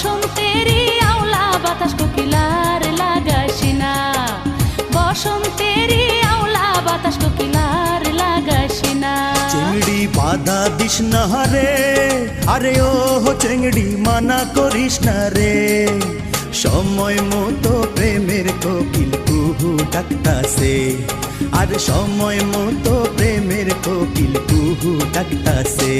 বসন্তেরই আওলা, বাতাস কোকিলার লাগাসিনা। বসন্তেরই আওলা, বাতাস কোকিলার লাগাসিনা। চেংড়ি বাধা দিস না রে, আরে ও চেংড়ি মানা করিস না রে। সময় মতো প্রেমের কোকিল কুহু ডাকতাছে, আর সময় মতো প্রেমের কোকিল কুহু ডাকতাছে।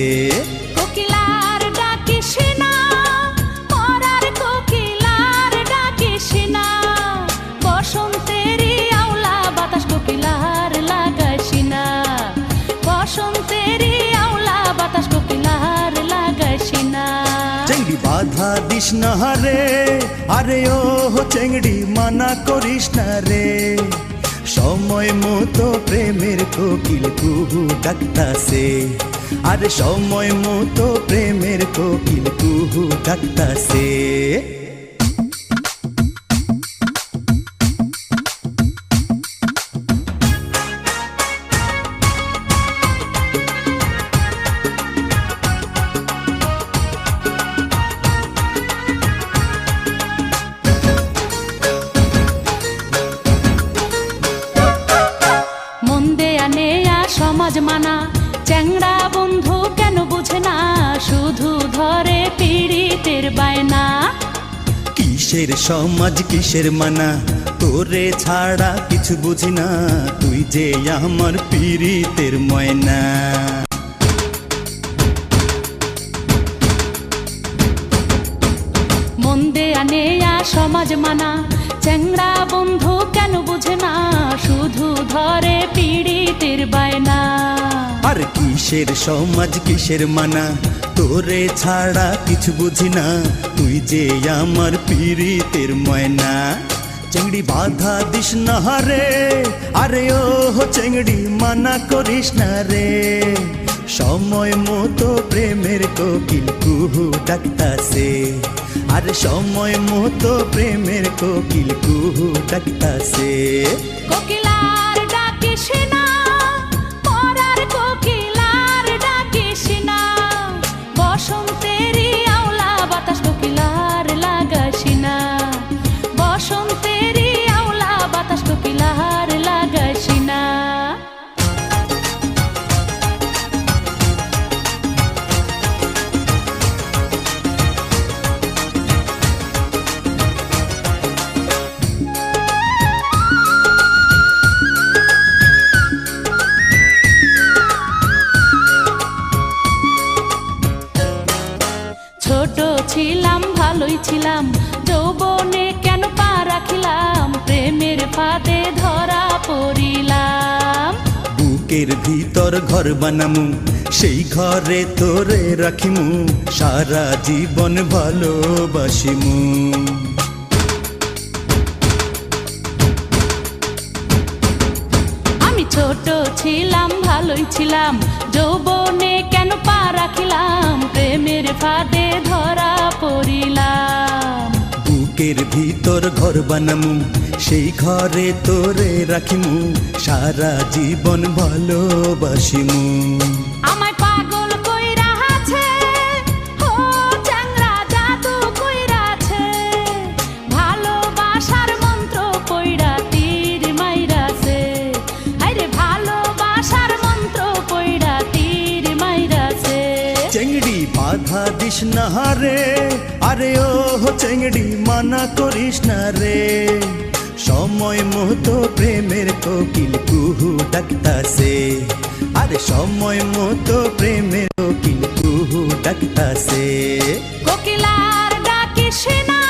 বাধা দিস না রে আরে ও চেংড়ি, মানা করিস না রে। সময় মতো প্রেমের কোকিল কুহু ডাকতাছে। আরে সময় মতো প্রেমের কোকিল কুহু ডাকতাছে। চ্যাংড়া বন্ধু কেন বুঝে না? শুধু ধরে পীড়িতের বায়না। কিসের সমাজ কিসের মানা? তোরে ছাড়া কিছু বুঝি না। তুই যে আমার পীড়িতের ময়না। মন্দে আনেয়া সমাজ মানা। চ্যাংড়া বন্ধু কেন বুঝে না? শুধু ধরে আর কিসের সমাজ, কিসের মানা? তোরে ছাড়া কিছু বুঝি না। তুই যে আমার পীড়িতের ময়না। চেংড়ি বাধা দিস না রে আরে ও চেংড়ি মানা করিস না রে। সময় মতো প্রেমের কোকিল কুহু ডাকতাছে। আর সময় মতো প্রেমের কোকিল কুহু ডাকতাছে। কোকিলার ডাকিস না ছোট ছিলাম ভালোই ছিলাম। যৌবনে কেন পা রাখিলাম? প্রেমের ফাঁদে ধরা পড়িলাম। বুকের ভিতর ঘর বানামু সেই ঘরে তোরে রাখিমু সারা জীবন ভালোবাসিমু। আমি ছোট ছিলাম ভালোই ছিলাম। যৌবনে কেন পা বুকের ভিতর ঘর বানামু সেই ঘরে তোরে রাখিমু সারা জীবন ভালোবাসিমু। আমায় পাগল কইরা আছে ও চ্যাংরা জাদু কইরা আছে ভালোবাসার মন্ত্র কইরা তীর মাইরাছে আরে ভালোবাসার মন্ত্র কইরা তীর মাইরাছে চেংড়ি বাধা দিস না রে আরে ও চেংড়ি, মানা করিস না রে। সময় মতো প্রেমের কোকিল কুহু ডাকতাছে। আরে সময় মতো প্রেমের কোকিল কুহু ডাকতাছে। কোকিলার ডাকিস না